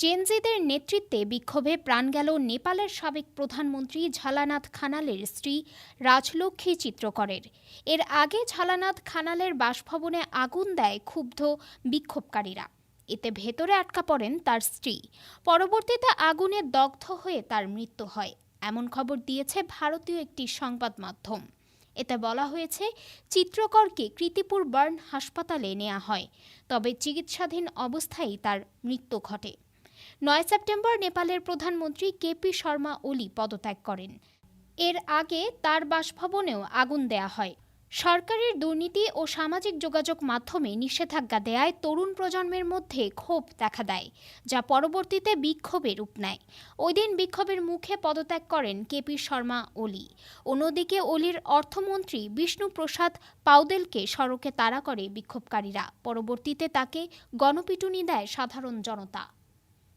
জেনজিদের নেতৃত্বে বিক্ষোভে প্রাণ গেল নেপালের সাবেক প্রধানমন্ত্রী ঝালানাথ খানালের স্ত্রী রাজলক্ষ্মী চিত্রকরের। এর আগে ঝালানাথ খানালের বাসভবনে আগুন দেয় ক্ষুব্ধ বিক্ষোভকারীরা। এতে ভেতরে আটকা পড়েন তার স্ত্রী। পরবর্তীতে আগুনে দগ্ধ হয়ে তার মৃত্যু হয়। এমন খবর দিয়েছে ভারতীয় একটি সংবাদ মাধ্যম। এতে বলা হয়েছে, চিত্রকরকে কৃতিপুর বার্ন হাসপাতালে নেওয়া হয়, তবে চিকিৎসাধীন অবস্থায় তার মৃত্যু ঘটে। নয় সেপ্টেম্বর নেপালের প্রধানমন্ত্রী কেপি শর্মা ওলি পদত্যাগ করেন। এর আগে তার বাসভবনেও আগুন দেয়া হয়। সরকারের দুর্নীতি ও সামাজিক যোগাযোগ মাধ্যমে নিষেধাজ্ঞা দেয়ায় তরুণ প্রজন্মের মধ্যে ক্ষোভ দেখা দেয়, যা পরবর্তীতে বিক্ষোভে রূপ নেয়। ওই দিন বিক্ষোভের মুখে পদত্যাগ করেন কেপি শর্মা ওলি। অন্যদিকে ওলির অর্থমন্ত্রী বিষ্ণু প্রসাদ পাউদেলকে সড়কে তাড়া করে বিক্ষোভকারীরা। পরবর্তীতে তাকে গণপিটুনি দেয় সাধারণ জনতা।